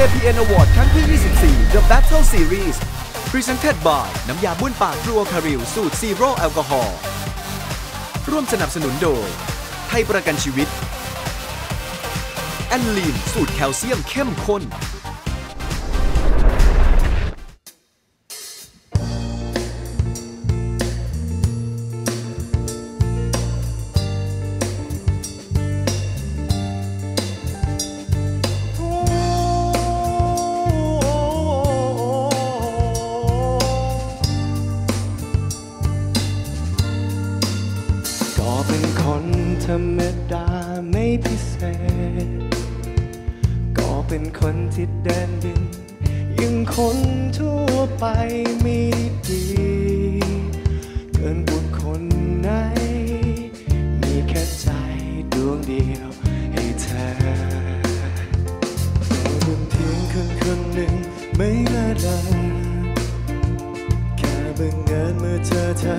KPN Award ครั้งที่ 24 The Battle Series Presented by น้ำยาบ้วนปากครัวคาริวสูตรซีโร่แอลกอฮอล์ร่วมสนับสนุนโดย ไทยประกันชีวิต แอนลีนสูตรแคลเซียมเข้มข้น คนธรรมดาไม่พิเศษ ก็เป็นคนที่เดินดินยังคนทั่วไปไม่ดี เกินบุญคนไหน มีแค่ใจดวงเดียวให้เธอแต่บนเพียงคนคนหนึ่งไม่น่าแค่บังเอิญเมื่อเจอเธอ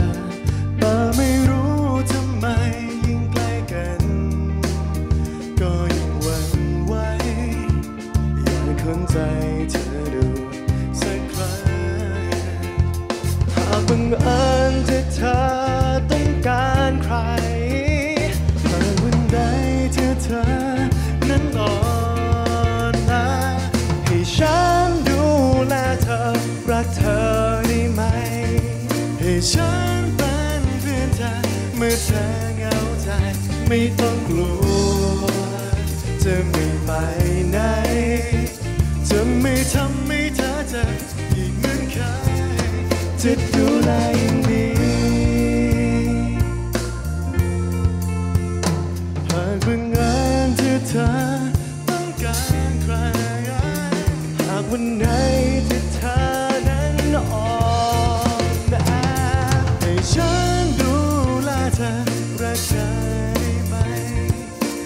ใจเธอดูสักครั้งหากบังเอิญที่เธอต้องการใครหากวันใดที่เธอนั้นอ่อนล้าให้ฉันดูแลเธอรักเธอได้ไหม ให้ฉันเป็นเพื่อนเธอเมื่อเธอเหงาใจไม่ต้องกลัวจะไม่ไปไหน จะดูแลอย่างดีหากบังเอิญที่เธอต้องการใคร หากวันไหนที่เธอนั้นอ่อนแอให้ฉันดูแลเธอรักเธอได้ไหม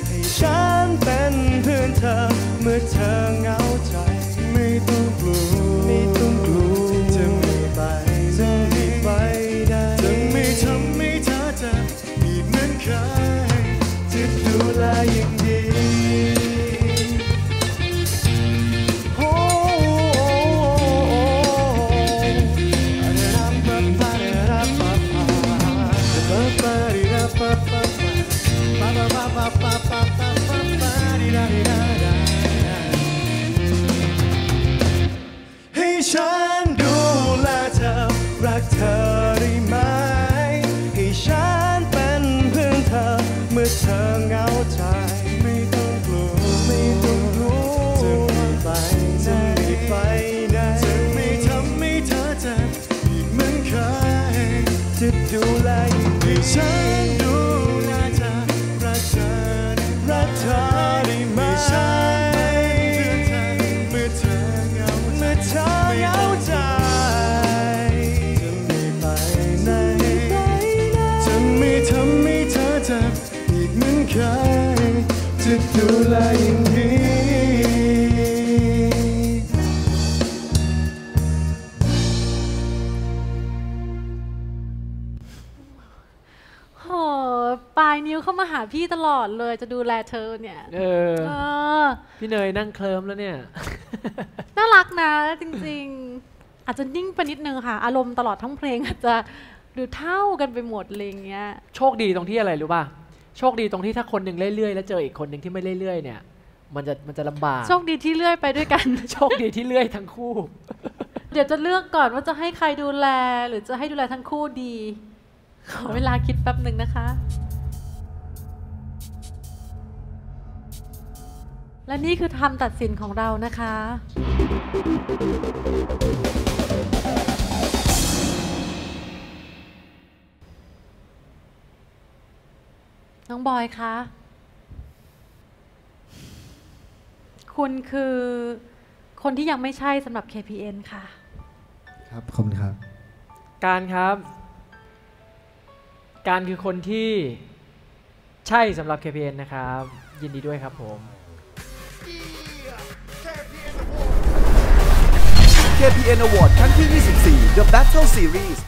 ให้ฉันเป็นเพื่อนเธอเมื่อเธอเหงา จะดู เธอเหงาใจ ไม่ต้องกลัวไม่ต้องกลัวจะไม่ไปจะไม่ไปไหนจะไม่ทำให้เธอเจ็บอีกเหมือนเคยจะดูแลอย่างดีให้ฉัน ดูแลอย่างดีโหปลายนิ้วเข้ามาหาพี่ตลอดเลยจะดูแลเธอเนี่ย เออ เออ พี่เนยนั่งเคลิ้มแล้วเนี่ย น่ารักนะจริงๆ อาจจะนิ่งไปนิดนึงค่ะ อารมณ์ตลอดทั้งเพลงอาจจะดูเท่ากันไปหมดอะไรอย่างเงี้ย โชคดีตรงที่อะไรรู้ป่ะ โชคดีตรงที่ถ้าคนหนึ่งเรื่อยๆแล้วเจออีกคนหนึ่งที่ไม่เรื่อยๆเนี่ย มันจะมันจะลำบาก โชคดีที่เลื่อยไปด้วยกัน โชคดีที่เรื่อยทั้งคู่ เดี๋ยวจะเลือกก่อนว่าจะให้ใครดูแล หรือจะให้ดูแลทั้งคู่ดี ขอเวลาคิดแป๊บหนึ่งนะคะ และนี่คือคำตัดสินของเรานะคะ น้องบอยคะ คุณคือคนที่ยังไม่ใช่สำหรับ KPN ค่ะ ครับขอบคุณครับ การครับ การคือคนที่ใช่สำหรับ KPN นะครับ ยินดีด้วยครับผม KPN Award ครั้งที่ 24 The Battle Series